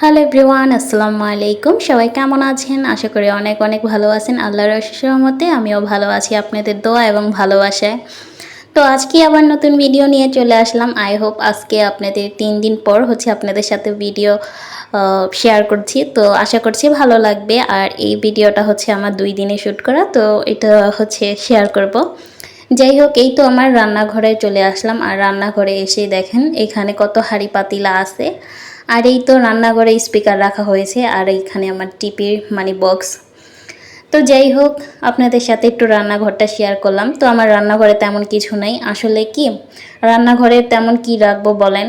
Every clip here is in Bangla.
হ্যালো এভরিওয়ান আসসালামু আলাইকুম সবাই কেমন আছেন? আশা করি অনেক অনেক ভালো আছেন। আল্লাহর রহমতে আমিও ভালো আছি আপনাদের দোয়া এবং ভালোবাসায়। তো আজকে আবার নতুন ভিডিও নিয়ে চলে আসলাম। আই হোপ আজকে আপনাদের তিন দিন পর হচ্ছে আপনাদের সাথে ভিডিও শেয়ার করছি। তো আশা করছি ভালো লাগবে। আর এই ভিডিওটা হচ্ছে আমার দুই দিনে শ্যুট করা। তো এটা হচ্ছে শেয়ার করব। যাই হোক, এই তো আমার রান্নাঘরে চলে আসলাম। আর রান্নাঘরে এসে দেখেন, এখানে কত হাঁড়ি পাতিলা আছে। আর এই তো রান্নাঘরে স্পিকার রাখা হয়েছে, আর এইখানে আমার টিপির মানে বক্স তো যাই হোক, আপনাদের সাথে একটু রান্নাঘরটা শেয়ার করলাম। তো আমার রান্নাঘরে তেমন কিছু নাই। আসলে কি, রান্নাঘরে তেমন কি রাখব বলেন?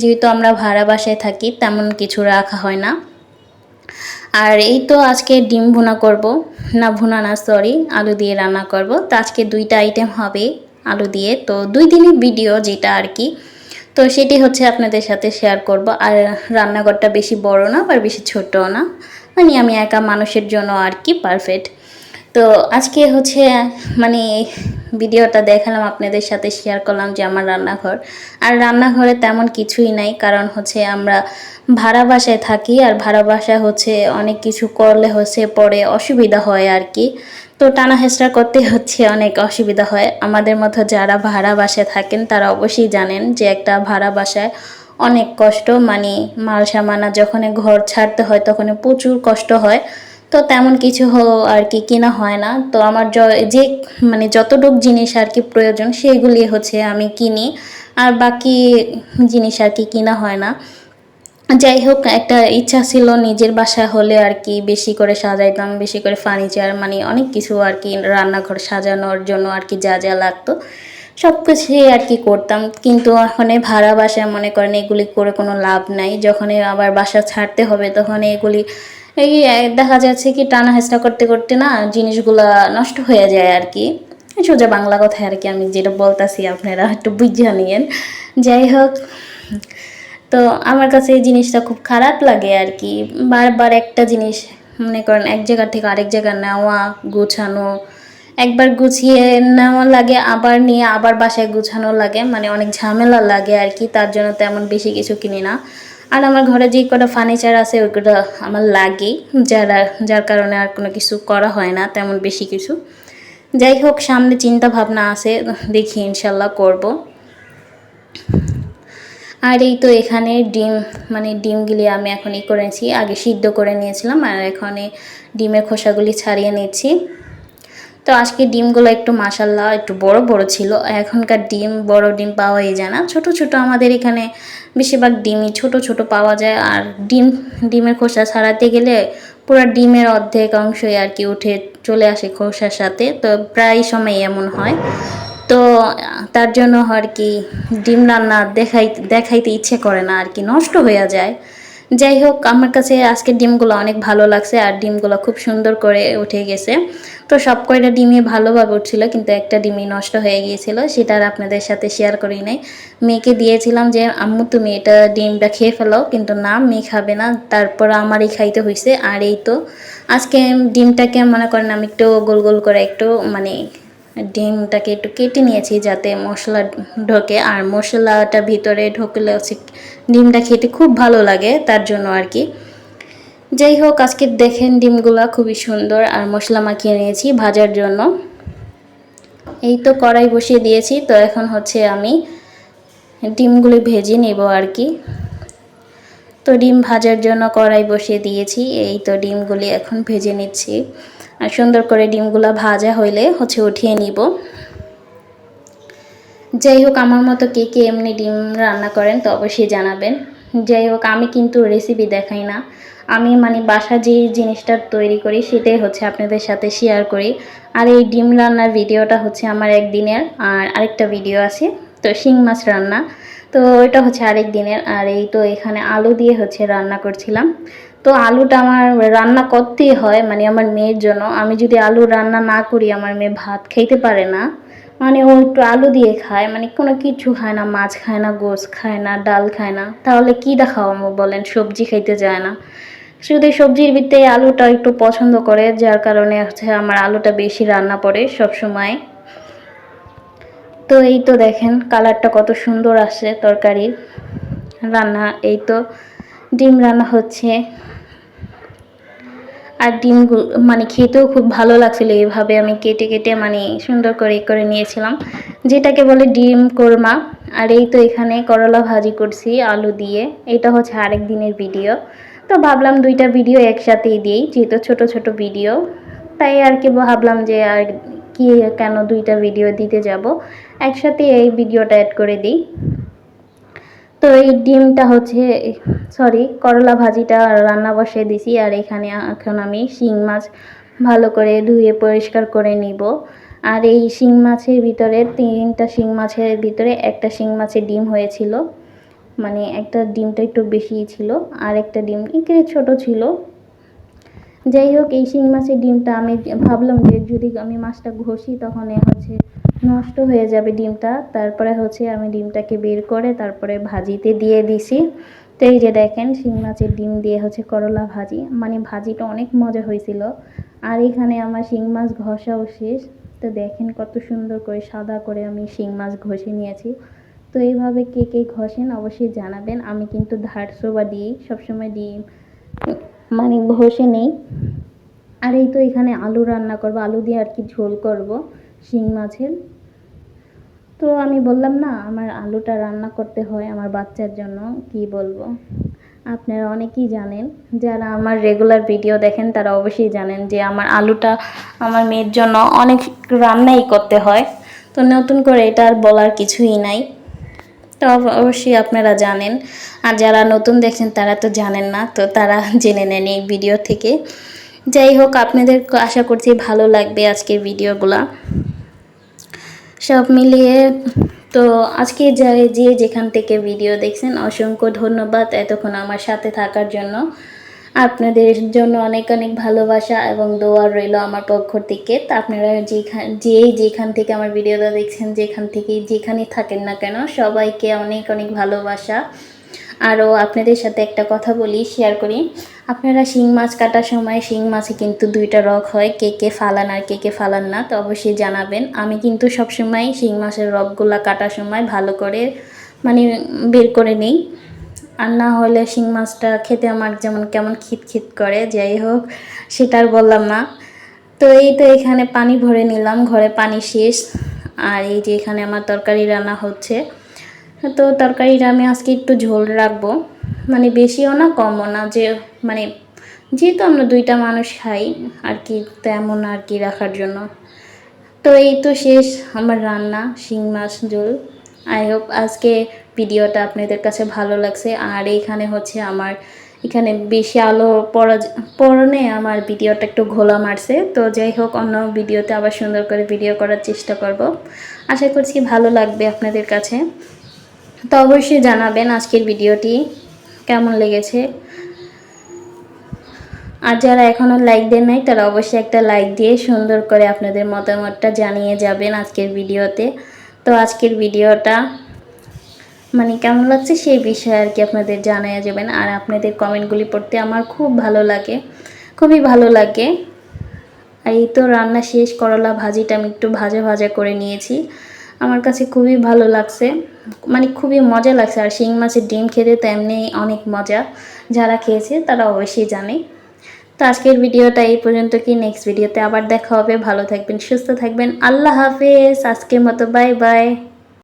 যেহেতু আমরা ভাড়া বাসায় থাকি, তেমন কিছু রাখা হয় না। আর এই তো আজকে ডিম ভুনা করব। না, ভুনা না সরি আলু দিয়ে রান্না করব। তো আজকে দুইটা আইটেম হবে আলু দিয়ে। তো দুই দিনের ভিডিও যেটা আর কি তো সেটি হচ্ছে আপনাদের সাথে শেয়ার করব। আর রান্নাঘরটা বেশি বড় না বা বেশি ছোটও না। মানে আমি একা মানুষের জন্য আর কি পারফেক্ট তো আজকে হচ্ছে মানে ভিডিওটা দেখালাম, আপনাদের সাথে শেয়ার করলাম যে আমার রান্নাঘর। আর রান্নাঘরে তেমন কিছুই নাই, কারণ হচ্ছে আমরা ভাড়া বাসায় থাকি, আর ভাড়া বাসায় হচ্ছে অনেক কিছু করলে হচ্ছে পরে অসুবিধা হয় আর কি। তো টানা হেঁচড়া করতে হচ্ছে, অনেক অসুবিধা হয়। আমাদের মতো যারা ভাড়া বাসায় থাকেন, তারা অবশ্যই জানেন যে একটা ভাড়া বাসায় অনেক কষ্ট। মানে মাল সামানা যখন ঘর ছাড়তে হয় তখন প্রচুর কষ্ট হয়। তো তেমন কিছু আর কি কেনা হয় না। তো আমার যে মানে যতটুক জিনিস আর কি প্রয়োজন সেগুলি হচ্ছে আমি কিনি। আর বাকি জিনিস আর কি কিনা হয় না। যাই হোক একটা ইচ্ছা ছিল নিজের বাসা হলে আর কি বেশি করে সাজাইতাম, বেশি করে ফার্নিচার মানে অনেক কিছু আর কি রান্নাঘর সাজানোর জন্য আর কি যা যা লাগতো সব কিছুই আর কি করতাম। কিন্তু এখন ভাড়া বাসায় মনে করেন এগুলি করে কোনো লাভ নাই। যখন আবার বাসা ছাড়তে হবে তখন এগুলি, এই দেখা যাচ্ছে কি টানা হেঁচড়া করতে করতে না জিনিসগুলো নষ্ট হয়ে যায় আর কি। সোজা বাংলা কথায় আর কি আমি যেটা বলতাছি আপনারা একটু বুঝে নিয়েন। যাই হোক তো আমার কাছে এই জিনিসটা খুব খারাপ লাগে আর কি। বারবার একটা জিনিস, মনে করেন, এক জায়গা থেকে আরেক জায়গা নেওয়া, গুছানো, একবার গুছিয়ে নেওয়া লাগে, আবার নিয়ে আবার বাসায় গুছানো লাগে মানে অনেক ঝামেলা লাগে আর কি, তার জন্য তেমন বেশি কিছু কিনি না। আর আমার ঘরে যে কটা ফার্নিচার আছে, ওইগুলো আমার লাগেই, যারা, যার কারণে আর কোনো কিছু করা হয় না, তেমন বেশি কিছু। যাই হোক, সামনে চিন্তা ভাবনা আছে, দেখি ইনশাল্লাহ করব। আর এই তো এখানে ডিম মানে ডিমগুলি আমি এখন ই করেছি, আগে সিদ্ধ করে নিয়েছিলাম আর এখানে ডিমের খোসাগুলি ছাড়িয়ে নিচ্ছি। তো আজকে ডিমগুলো একটু মাসাল্লাহ একটু বড় বড় ছিল। এখনকার ডিম, বড় ডিম পাওয়াই যায় না। ছোট ছোট আমাদের এখানে বেশিরভাগ ডিমই ছোট ছোট পাওয়া যায়। আর ডিম, ডিমের খোসা ছাড়াতে গেলে পুরো ডিমের অর্ধেক অংশই আর কি উঠে চলে আসে খোসার সাথে। তো প্রায় সময় এমন হয়। তো, তার জন্য আর কি ডিম রান্না দেখাই, দেখাইতে ইচ্ছে করে না আর কি, নষ্ট হয়ে যায়। যাই হোক, আমার কাছে আজকের ডিমগুলো অনেক ভালো লাগছে আর ডিমগুলো খুব সুন্দর করে উঠে গেছে। তো সব কয়টা ডিমই ভালোভাবে উঠছিল, কিন্তু একটা ডিমই নষ্ট হয়ে গিয়েছিল, সেটা আর আপনাদের সাথে শেয়ার করি নাই। মেয়েকে দিয়েছিলাম যে, আম্মু, তুমি এটা ডিমটা খেয়ে ফেলো, কিন্তু না, মেয়ে খাবে না। তারপর আমারই খাইতে হয়েছে আর এই তো, আজকে ডিমটাকে মনে করেন আমি একটু গোল গোল করে একটু মানে ডিমটাকে একটু কেটে নিয়েছি যাতে মশলা ঢোকে। আর মশলাটা ভিতরে ঢোকলে হচ্ছে ডিমটা খেতে খুব ভালো লাগে তার জন্য আর কি। যাই হোক, আজকে দেখেন ডিমগুলো খুবই সুন্দর আর মশলা মাখিয়ে নিয়েছি ভাজার জন্য। এই তো কড়াই বসিয়ে দিয়েছি, তো এখন হচ্ছে আমি ডিমগুলি ভেজে নেব আর কি। তো ডিম ভাজার জন্য কড়াই বসিয়ে দিয়েছি, এই তো ডিমগুলি এখন ভেজে নিচ্ছি। আর সুন্দর করে ডিমগুলো ভাজা হইলে হচ্ছে উঠিয়ে নিব। যাই হোক, আমার মতো কে কে এমনি ডিম রান্না করেন তো অবশ্যই জানাবেন। যাই হোক, আমি কিন্তু রেসিপি দেখাই না। আমি মানে বাসা যে জিনিসটা তৈরি করি সেটাই হচ্ছে আপনাদের সাথে শেয়ার করি। আর এই ডিম রান্নার ভিডিওটা হচ্ছে আমার একদিনের আর আরেকটা ভিডিও আছে, তো শিং মাছ রান্না। তো ওইটা হচ্ছে আরেক দিনের আর এই তো এখানে আলু দিয়ে হচ্ছে রান্না করছিলাম। তো আলুটা আমার রান্না করতেই হয় মানে আমার মেয়ের জন্য। আমি যদি আলু রান্না না করি, আমার মেয়ে ভাত খাইতে পারে না। মানে ও একটু আলু দিয়ে খায় মানে কোনো কিছু খায় না, মাছ খায় না, গোস খায় না, ডাল খায় না। তাহলে কী দেখাবো বলেন, সবজি খাইতে যায় না। শুধু সবজির ভিত্তে আলুটা একটু পছন্দ করে, যার কারণে হচ্ছে আমার আলুটা বেশি রান্না পড়ে সবসময়। তো এই তো দেখেন, কালারটা কত সুন্দর আসে তরকারির। রান্না, এই তো ডিম রান্না হচ্ছে। আর ডিমগুলো মানে খেতেও খুব ভালো লাগছিল এইভাবে আমি কেটে কেটে মানে সুন্দর করে করে নিয়েছিলাম। যেটাকে বলে ডিম কোরমা। আর এই তো এখানে করলা ভাজি করছি আলু দিয়ে। এটা হচ্ছে আরেক দিনের ভিডিও। তো ভাবলাম দুইটা ভিডিও একসাথেই দিই, যেহেতু ছোট ছোট ভিডিও। তাই আর কি ভাবলাম যে আর কি কেন দুইটা ভিডিও দিতে যাব। একসাথে এই ভিডিওটা অ্যাড করে দিই। তো এই ডিমটা হচ্ছে সরি করলা ভাজিটা রান্না বসিয়ে দিছি আর এখানে এখন আমি শিং মাছ ভালো করে ধুয়ে পরিষ্কার করে নিব। আর এই শিং মাছের ভিতরে তিনটা শিং মাছের ভিতরে একটা শিং মাছের ডিম হয়েছিল। মানে একটা ডিমটা একটু বেশি ছিল, আর একটা ডিম একটু ছোট ছিল। যাই হোক, এই শিং মাছের ডিমটা আমি ভাবলাম যে যদি আমি মাছটা ঘষি, তখন হচ্ছে নষ্ট হয়ে যাবে ডিমটা। তারপরে হচ্ছে আমি ডিমটাকে বের করে তারপরে ভাজিতে দিয়ে দিছি। তো এই যে দেখেন, শিং মাছের ডিম দিয়ে হচ্ছে করলা ভাজি। মানে ভাজিটা অনেক মজা হয়েছিল। আর এখানে আমার শিং মাছ ঘষাও শেষ। তো দেখেন কত সুন্দর করে সাদা করে আমি শিং মাছ ঘষে নিয়েছি। তো এইভাবে কে কে ঘষেন অবশ্যই জানাবেন। আমি কিন্তু ধারসো বা দিই, সবসময় ডিম মানে ঘষে নেই। আর এই তো এখানে আলু রান্না করব, আলু দিয়ে আর কি ঝোল করব। শিং মাছের। তো আমি বললাম, না, আমার আলুটা রান্না করতে হয় আমার বাচ্চার জন্য। কি বলব? আপনারা অনেকেই জানেন, যারা আমার রেগুলার ভিডিও দেখেন, তারা অবশ্যই জানেন যে আমার আলুটা আমার মেয়ের জন্য অনেক রান্নাই করতে হয়। তো নতুন করে এটা আর বলার কিছুই নাই। তো অবশ্যই আপনারা জানেন। আর যারা নতুন দেখছেন, তারা তো জানেন না, তো তারা জেনে নেন এই ভিডিও থেকে। যাই হোক, আপনাদের আশা করছি ভালো লাগবে আজকের ভিডিওগুলা সব মিলিয়ে তো আজকে যাই যে যেখান থেকে ভিডিও দেখছেন, অসংখ্য ধন্যবাদ এতক্ষণ আমার সাথে থাকার জন্য। আপনাদের জন্য অনেক অনেক ভালোবাসা এবং দোয়ার রইল আমার পক্ষ থেকে। তা আপনারা যেখান যে যেখান থেকে আমার ভিডিওটা দেখছেন, যেখান থেকে যেখানে থাকেন না কেন, সবাইকে অনেক অনেক ভালোবাসা। আরও আপনাদের সাথে একটা কথা বলি শেয়ার করি। আপনারা শিং মাছ কাটার সময় শিং মাছে কিন্তু দুইটা রক হয়, কে কে ফালান আর কে কে ফালান না, তো অবশ্যই জানাবেন। আমি কিন্তু সবসময় শিং মাছের রকগুলা কাটার সময় ভালো করে মানে বের করে নিই। আর না হলে শিং মাছটা খেতে আমার যেমন কেমন খিট খিট করে, যাই হোক, সেটা আর বললাম না। তো এই তো এখানে পানি ভরে নিলাম, ঘরে পানি শেষ। আর এই যে এখানে আমার তরকারি রান্না হচ্ছে। তো তরকারিটা আমি আজকে একটু ঝোল রাখব। মানে বেশিও না, কমও না, যে মানে যেহেতু আমরা দুইটা মানুষ খাই, আর কি তেমন আর কি রাখার জন্য। তো এই তো শেষ আমার রান্না, শিং, মাছ, ঝোল। আই হোপ আজকে ভিডিওটা আপনাদের কাছে ভালো লাগছে। আর এইখানে হচ্ছে আমার, এখানে বেশি আলো পড়া পড়নে আমার ভিডিওটা একটু ঘোলা মারছে। তো যাই হোক, অন্য ভিডিওতে আবার সুন্দর করে ভিডিও করার চেষ্টা করব। আশা করছি ভালো লাগবে আপনাদের কাছে। তো অবশ্যই জানাবেন আজকের ভিডিওটি, কেমন লেগেছে। আর যারা এখনও লাইক দেন নাই, তারা অবশ্যই একটা লাইক দিয়ে সুন্দর করে আপনাদের মতামতটা জানিয়ে যাবেন আজকের ভিডিওতে। তো আজকের ভিডিওটা মানে কেমন লাগছে সেই বিষয়ে আর কি আপনাদের জানিয়ে যাবেন। আর আপনাদের কমেন্টগুলি পড়তে আমার খুব ভালো লাগে, খুবই ভালো লাগে। আর এই তো রান্না শেষ, করলা ভাজিটা আমি একটু ভাজা ভাজা করে নিয়েছি। আমার কাছে খুবই ভালো লাগছে। মানে খুবই মজা লাগছে। আর শিং মাছের ডিম খেতে তো এমনি অনেক মজা। যারা খেয়েছে তারা অবশ্যই জানে। তো আজকের ভিডিওটা এই পর্যন্ত কি? নেক্সট ভিডিওতে আবার দেখা হবে। ভালো থাকবেন, সুস্থ থাকবেন। আল্লাহ হাফেজ। আজকের মতো বাই বাই।